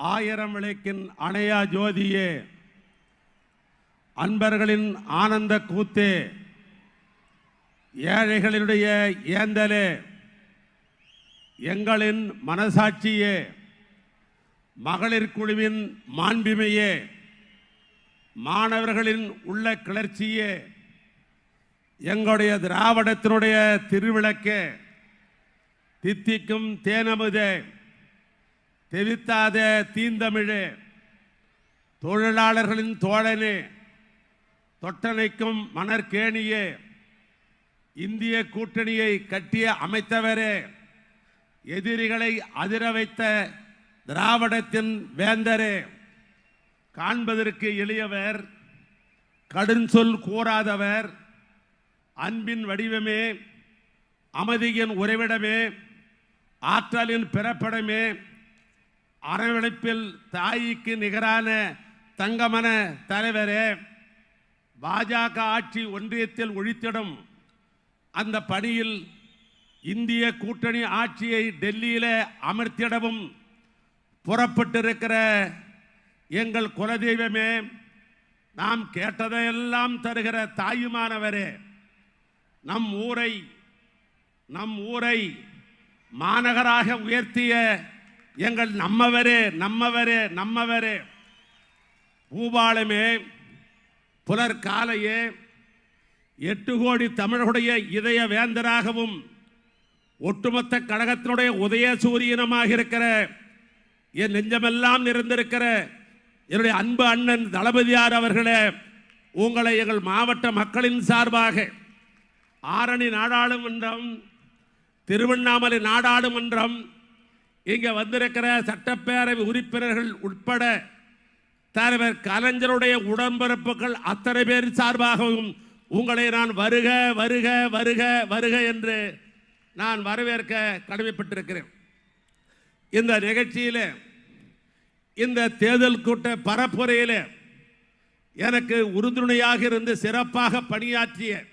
ஆயிரம் விளக்கின் அணையா ஜோதியே. அன்பர்களின் ஆனந்த கூத்தே. ஏழைகளினுடைய ஏந்தலே. எங்களின் மனசாட்சியே. மகளிர் குழுவின் மாண்பிமையே. மாணவர்களின் உள்ள கிளர்ச்சியே. எங்களுடைய திராவிடத்தினுடைய திருவிளக்கே. தித்திக்கும் தேனமுதே. தெவித்தாத தீந்தமிழே. தொழிலாளர்களின் தோழனே தொட்டனைக்கும் மணற்கேணியே இந்திய கூட்டணியை கட்டிய அமைத்தவரே எதிரிகளை அதிர வைத்த திராவிடத்தின் வேந்தரே. காண்பதற்கு எளியவர் கடும் சொல் கூறாதவர் அன்பின் வடிவமே அமைதியின் உறைவிடமே ஆற்றலின் பிறப்பிடமே அரவணைப்பில் தாய்க்கு நிகரான தங்கமன தலைவரே பாஜக ஆட்சி ஒன்றியத்தில் ஒழித்திடும் அந்த பணியில் இந்திய கூட்டணி ஆட்சியை டெல்லியில் அமர்த்திடவும் புறப்பட்டிருக்கிற எங்கள் குலதெய்வமே நாம் கேட்டதையெல்லாம் தருகிற தாயுமானவரே நம் ஊரை நம் ஊரை மாநகராக உயர்த்திய எங்கள் நம்மவரே நம்மவரே நம்மவரே. பூபாலமே புலற்காலையே எட்டு கோடி தமிழர்களுடைய இதய வேந்தராகவும் ஒட்டுமொத்த கழகத்தினுடைய உதய சூரியனமாக இருக்கிற என் நெஞ்சமெல்லாம் நிறைந்திருக்கிற என்னுடைய அன்பு அண்ணன் தளபதியார் அவர்களே உங்களை எங்கள் மாவட்ட மக்களின் சார்பாக ஆரணி நாடாளுமன்றம் திருவண்ணாமலை நாடாளுமன்றம் இங்கே வந்திருக்கிற சட்டப்பேரவை உறுப்பினர்கள் உட்பட தலைவர் கலைஞருடைய உடன்பிறப்புகள் அத்தனை பேர் சார்பாகவும் உங்களை நான் வருக வருக வருக வருக என்று நான் வரவேற்க கடமைப்பட்டிருக்கிறேன். இந்த நிகழ்ச்சியில் இந்த தேர்தல் கூட்ட பரப்புரையில் எனக்கு உறுதுணையாக இருந்து சிறப்பாக பணியாற்றிய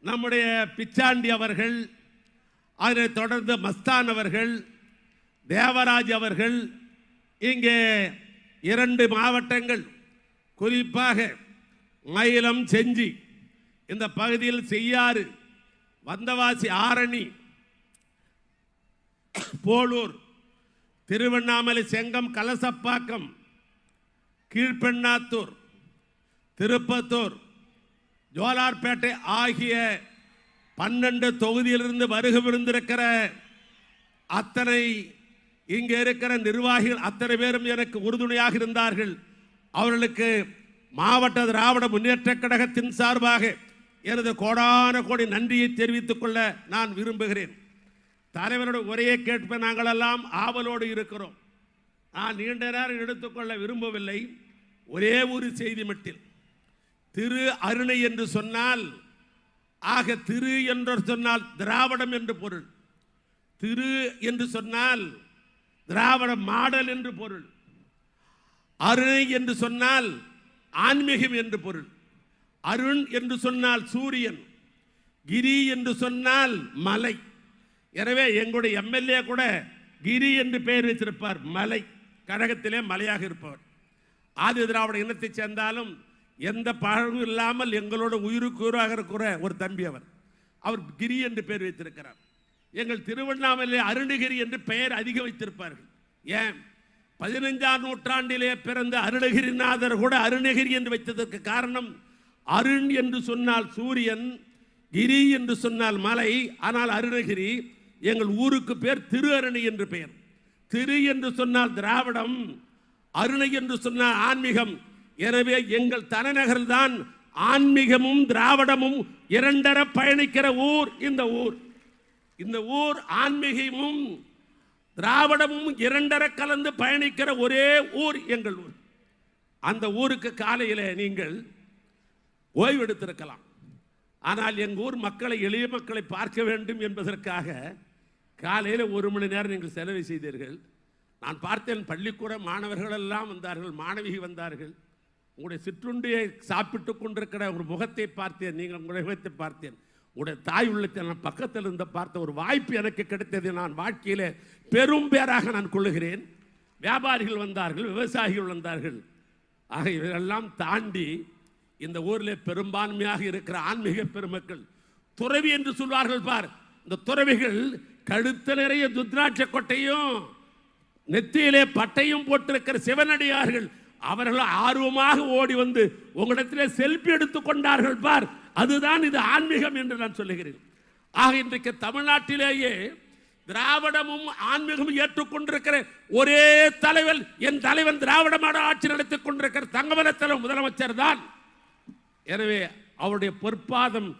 நம்முடைய பிச்சாண்டி அவர்கள் அதனைத் தொடர்ந்து மஸ்தான் அவர்கள் தேவராஜ் அவர்கள் இங்கே இரண்டு மாவட்டங்கள் குறிப்பாக மயிலம் செஞ்சி இந்த பகுதியில் செய்யாறு வந்தவாசி ஆரணி போலூர் திருவண்ணாமலை செங்கம் கலசப்பாக்கம் கீழ்பெண்ணாத்தூர் திருப்பத்தூர் ஜோலார்பேட்டை ஆகிய பன்னெண்டு தொகுதியிலிருந்து வருகவிருந்திருக்கிற அத்தனை இங்கே இருக்கிற நிர்வாகிகள் அத்தனை பேரும் எனக்கு உறுதுணையாக இருந்தார்கள். அவர்களுக்கு மாவட்ட திராவிட முன்னேற்ற கழகத்தின் சார்பாக எனது கோடான கோடி நன்றியை தெரிவித்துக் கொள்ள நான் விரும்புகிறேன். தலைவரோட உரையை கேட்ப நாங்களெல்லாம் ஆவலோடு இருக்கிறோம். நான் நீண்ட நேரம் எடுத்துக்கொள்ள விரும்பவில்லை. ஒரே ஒரு செய்தி மட்டில் திரு அருணை என்று சொன்னால் ஆக திரு என்று சொன்னால் திராவிடம் என்று பொருள். திரு என்று சொன்னால் திராவிட மாடல் என்று பொருள். அருணை என்று சொன்னால் ஆன்மீகம் என்று பொருள். அருண் என்று சொன்னால் சூரியன். கிரி என்று சொன்னால் மலை. எனவே எங்களுடைய எம்எல்ஏ கூட கிரி என்று பெயர் வச்சிருப்பார் மலை. கழகத்திலே மலையாக இருப்பவர். ஆதி திராவிட இனத்தைச் சேர்ந்தாலும் எந்த பழகும் இல்லாமல் எங்களோட உயிருக்கு உயிராக இருக்கிற ஒரு தம்பி அவர். அவர் கிரி என்று பெயர் வைத்திருக்கிறார். எங்கள் திருவண்ணாமலை அருணகிரி என்று பெயர் அதிக வைத்திருப்பார்கள். ஏன்? பதினைஞ்சாம் நூற்றாண்டிலே பிறந்த அருணகிரிநாதர் கூட அருணகிரி என்று வைத்ததற்கு காரணம் அருண் என்று சொன்னால் சூரியன் கிரி என்று சொன்னால் மலை ஆனால் அருணகிரி எங்கள் ஊருக்கு பேர் திரு அருணி என்று பெயர். திரு என்று சொன்னால் திராவிடம் அருணை என்று சொன்னால் ஆன்மீகம். எனவே எங்கள் தலைநகர்தான் ஆன்மீகமும் திராவிடமும் இரண்டர பயணிக்கிற ஊர் இந்த ஊர். இந்த ஊர் ஆன்மீகமும் திராவிடமும் இரண்டரை கலந்து பயணிக்கிற ஒரே ஊர் எங்கள் ஊர். அந்த ஊருக்கு காலையில் நீங்கள் ஓய்வு எடுத்திருக்கலாம் ஆனால் எங்கள் ஊர் மக்களை எளிய மக்களை பார்க்க வேண்டும் என்பதற்காக காலையில் ஒரு மணி நேரம் நீங்கள் செலவு செய்தீர்கள். நான் பார்த்தேன் பள்ளிக்கூட மாணவர்கள் எல்லாம் வந்தார்கள் மாணவி வந்தார்கள். உங்களுடைய சிற்றுண்டியை சாப்பிட்டு கொண்டிருக்கிற ஒரு முகத்தை பார்த்தேன் நீங்கள் உங்களுடைய முகத்தை பார்த்தேன். உடைய தாய் உள்ளத்தை நான் பக்கத்தில் இருந்து பார்த்த ஒரு வாய்ப்பு எனக்கு கிடைத்தது. நான் வாழ்க்கையில் பெரும் பேராக நான் கொள்ளுகிறேன். வியாபாரிகள் வந்தார்கள் விவசாயிகள் வந்தார்கள். ஆக இவரெல்லாம் தாண்டி இந்த ஊரில் பெரும்பான்மையாக இருக்கிற ஆன்மீக பெருமக்கள் துறவி என்று சொல்வார்கள் பார். இந்த துறவிகள் கழுத்த நிறைய துத்ராட்ச கொட்டையும் நெத்தியிலே பட்டையும் போட்டிருக்கிற சிவனடியார்கள் அவர்கள் ஆர்வமாக ஓடி வந்து உங்களிடத்திலே செல்ஃபி எடுத்துக் கொண்டார்கள் பார். அதுதான் இது ஆன்மீகம் என்று நான் சொல்லுகிறேன். ஆக இன்றைக்கு தமிழ்நாட்டிலேயே திராவிடமும் ஆன்மீகமும் ஏற்றுக்கொண்டிருக்கிற ஒரே தலைவர் என் தலைவன் திராவிடமான ஆட்சி நடத்திக் கொண்டிருக்கிற தங்கமலத்தல முதலமைச்சர் தான். எனவே அவருடைய பொற்பாதம்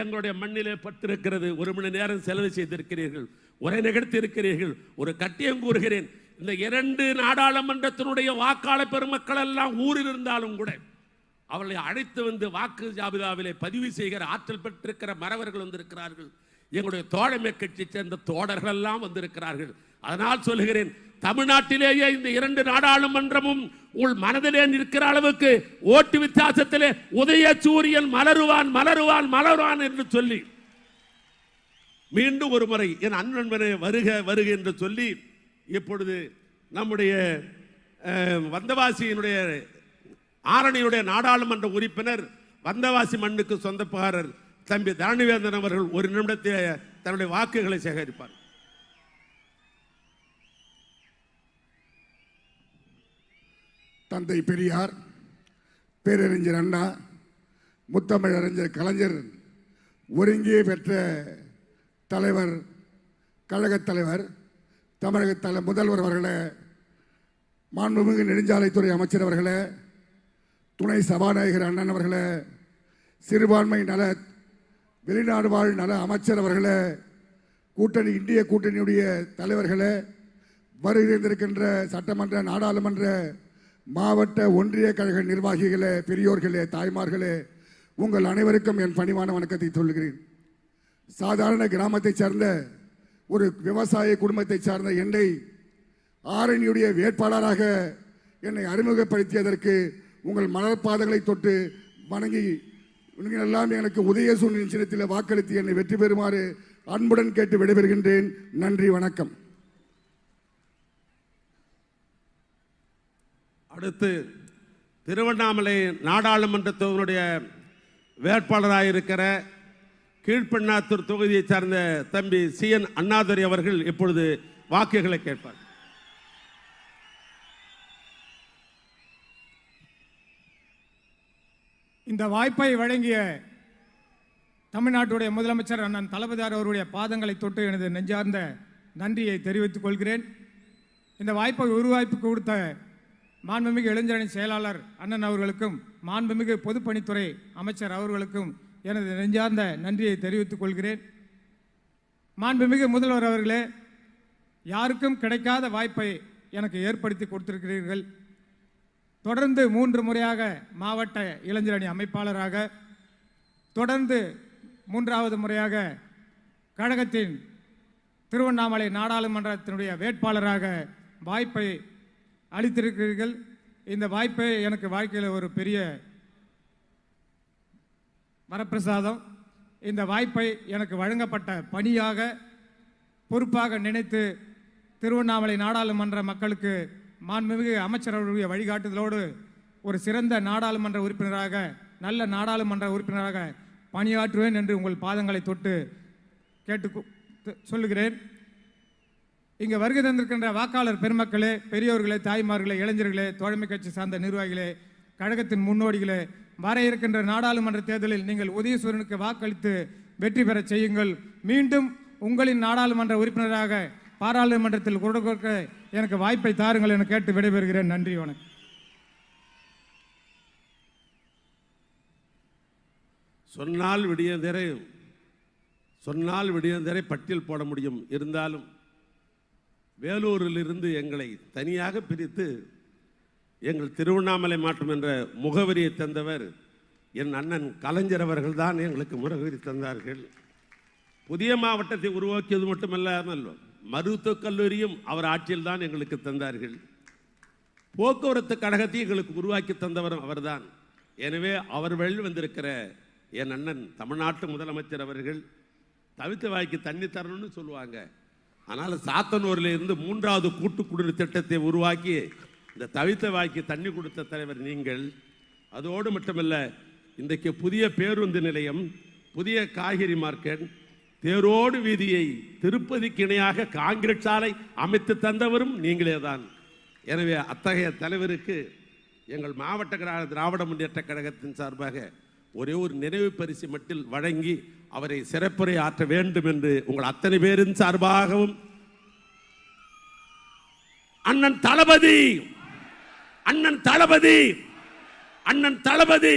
எங்களுடைய மண்ணிலே பட்டிருக்கிறது. ஒரு மணி நேரம் செலவு செய்திருக்கிறீர்கள். உரை நிகழ்த்தி இருக்கிறீர்கள் ஒரு கட்டியம் கூறுகிறேன். இந்த இரண்டு நாடாளுமன்றத்தினுடைய வாக்காளர் பெருமக்கள் எல்லாம் ஊரில் இருந்தாலும் கூட அவர்களை அழைத்து வந்து வாக்கு ஜாபிதாவிலே பதிவு செய்கிற ஆற்றல் பெற்றிருக்கிற மறவர்கள் வந்திருக்கிறார்கள். எங்களுடைய தோழமை கட்சி சேர்ந்த தோழர்கள் எல்லாம் வந்திருக்கிறார்கள். அதனால் சொல்லுகிறேன் தமிழ்நாட்டிலேயே இந்த இரண்டு நாடாளுமன்றமும் உள் மனதிலே நிற்கிற அளவுக்கு ஓட்டு வித்தியாசத்திலே உதய சூரியன் மலருவான் மலருவான் மலருவான் என்று சொல்லி மீண்டும் ஒரு முறை என் அன்பன்பனை வருக வருக என்று சொல்லி இப்பொழுது நம்முடைய வந்தவாசியினுடைய ஆரணியுடைய நாடாளுமன்ற உறுப்பினர் வந்தவாசி மண்ணுக்கு சொந்தக்காரர் தம்பி தரணிவேந்தன் அவர்கள் ஒரு நிமிடத்தில் தன்னுடைய வாக்குகளை சேகரிப்பார். தந்தை பெரியார் பேரறிஞர் அண்ணா முத்தமிழறிஞர் கலைஞர் ஒருங்கே பெற்ற தலைவர் கழகத் தலைவர் தமிழக தலை முதல்வர் அவர்களே மாண்புமிகு நெடுஞ்சாலைத்துறை அமைச்சர் அவர்களே துணை சபாநாயகர் அண்ணன் அவர்களே சிறுபான்மை நல வெளிநாடு வாழ் நல அமைச்சர் அவர்களே கூட்டணி இந்திய கூட்டணியுடைய தலைவர்களே வருகின்றிருக்கின்ற சட்டமன்ற நாடாளுமன்ற மாவட்ட ஒன்றிய கழக நிர்வாகிகளே பெரியோர்களே தாய்மார்களே உங்கள் அனைவருக்கும் என் பணிவான வணக்கத்தை சொல்கிறேன் சாதாரண கிராமத்தைச் சேர்ந்த ஒரு விவசாய குடும்பத்தைச் சார்ந்த என்னை ஆரணியுடைய வேட்பாளராக என்னை அறிமுகப்படுத்தியதற்கு உங்கள் மலர்பாதங்களை தொட்டு வணங்கி நீங்கள் எல்லாம் எனக்கு உதயசூரியன் சின்னத்தில் வாக்களித்து என்னை வெற்றி பெறுமாறு அன்புடன் கேட்டு விடைபெறுகின்றேன். நன்றி வணக்கம். அடுத்து திருவண்ணாமலை நாடாளுமன்றத்தினுடைய வேட்பாளராக இருக்கிற கீழ்பெண்ணாத்தூர் தொகுதியைச் சார்ந்த தம்பி சி என் அண்ணாதுரை அவர்கள் இப்பொழுது வாக்குகளை கேட்பார். இந்த வாய்ப்பை வழங்கிய தமிழ்நாட்டுடைய முதலமைச்சர் அண்ணன் தளபதியார் அவருடைய பாதங்களை தொட்டு எனது நெஞ்சார்ந்த நன்றியை தெரிவித்துக் கொள்கிறேன். இந்த வாய்ப்பை உருவாய்ப்பு கொடுத்த மாண்புமிகு இளைஞரணி செயலாளர் அண்ணன் அவர்களுக்கும் மாண்புமிகு பொதுப்பணித்துறை அமைச்சர் அவர்களுக்கும் எனது நெஞ்சார்ந்த நன்றியை தெரிவித்துக் கொள்கிறேன். மாண்புமிகு முதல்வர் அவர்களே யாருக்கும் கிடைக்காத வாய்ப்பை எனக்கு ஏற்படுத்தி கொடுத்திருக்கிறீர்கள். தொடர்ந்து மூன்று முறையாக மாவட்ட இளைஞரணி அமைப்பாளராக தொடர்ந்து மூன்றாவது முறையாக கழகத்தின் திருவண்ணாமலை நாடாளுமன்றத்தினுடைய வேட்பாளராக வாய்ப்பை அளித்திருக்கிறீர்கள். இந்த வாய்ப்பை எனக்கு வாழ்க்கையில் ஒரு பெரிய வரப்பிரசாதம். இந்த வாய்ப்பை எனக்கு வழங்கப்பட்ட பணியாக பொறுப்பாக நினைத்து திருவண்ணாமலை நாடாளுமன்ற மக்களுக்கு மாண்புமிகு அமைச்சர் அவர்களுடைய வழிகாட்டுதலோடு ஒரு சிறந்த நாடாளுமன்ற உறுப்பினராக நல்ல நாடாளுமன்ற உறுப்பினராக பணியாற்றுவேன் என்று உங்கள் பாதங்களை தொட்டு கேட்டு சொல்லுகிறேன். இங்கே வருகை தந்திருக்கின்ற வாக்காளர் பெருமக்களே பெரியோர்களே தாய்மார்களே இளைஞர்களே தோழமை கட்சி சார்ந்த நிர்வாகிகளே கழகத்தின் முன்னோடிகளே வர இருக்கின்ற நாடாளுமன்ற தேர்தலில் நீங்கள் உதயசூரனுக்கு வாக்களித்து வெற்றி பெறச் செய்யுங்கள். மீண்டும் உங்களின் நாடாளுமன்ற உறுப்பினராக பாராளுமன்றத்தில் குரல் கொடுக்க எனக்கு வாய்ப்பை தாருங்கள் என கேட்டு விடைபெறுகிறேன். நன்றி வணக்கம். சொன்னால் விடியந்தரை சொன்னால் விடியந்தரை பட்டியல் போட முடியும். இருந்தாலும் வேலூரிலிருந்து எங்களை தனியாக பிரித்து எங்கள் திருவண்ணாமலை மாற்றம் என்ற முகவரியை தந்தவர் என் அண்ணன் கலைஞர் அவர்கள் தான் எங்களுக்கு முகவரி தந்தார்கள். புதிய மாவட்டத்தை உருவாக்கியது மட்டுமல்லாமல் மருத்துவக் கல்லூரியும் அவர் ஆட்சியில் தான் எங்களுக்கு தந்தார்கள். போக்குவரத்து கழகத்தை எங்களுக்கு உருவாக்கி தந்தவரும் அவர்தான். எனவே அவர் வழி வந்திருக்கிற என் அண்ணன் தமிழ்நாட்டு முதலமைச்சர் அவர்கள் தவித்த வாய்க்கு தண்ணி தரணும்னு சொல்லுவாங்க. ஆனால் சாத்தனூரில் இருந்து மூன்றாவது கூட்டு குடிநீர் திட்டத்தை உருவாக்கி இந்த தவித்த வாய்க்கு தண்ணி கொடுத்த தலைவர் நீங்கள். அதோடு மட்டுமல்ல இன்றைக்கு புதிய பேருந்து நிலையம் புதிய காய்கறி மார்க்கெட் தேரோடு வீதியை திருப்பதிக்கு இணையாக காங்கிரீட் சாலை அமைத்து தந்தவரும் நீங்களே தான் எனவே அத்தகைய தலைவருக்கு எங்கள் மாவட்ட கிரா- திராவிட முன்னேற்ற கழகத்தின் சார்பாக ஒரே ஒரு நினைவு பரிசு மட்டில் வழங்கி அவரை சிறப்புரை ஆற்ற வேண்டும் என்று உங்கள் அத்தனை பேரின் சார்பாகவும் அண்ணன் தளபதி! அண்ணன் தளபதி! அண்ணன் தளபதி!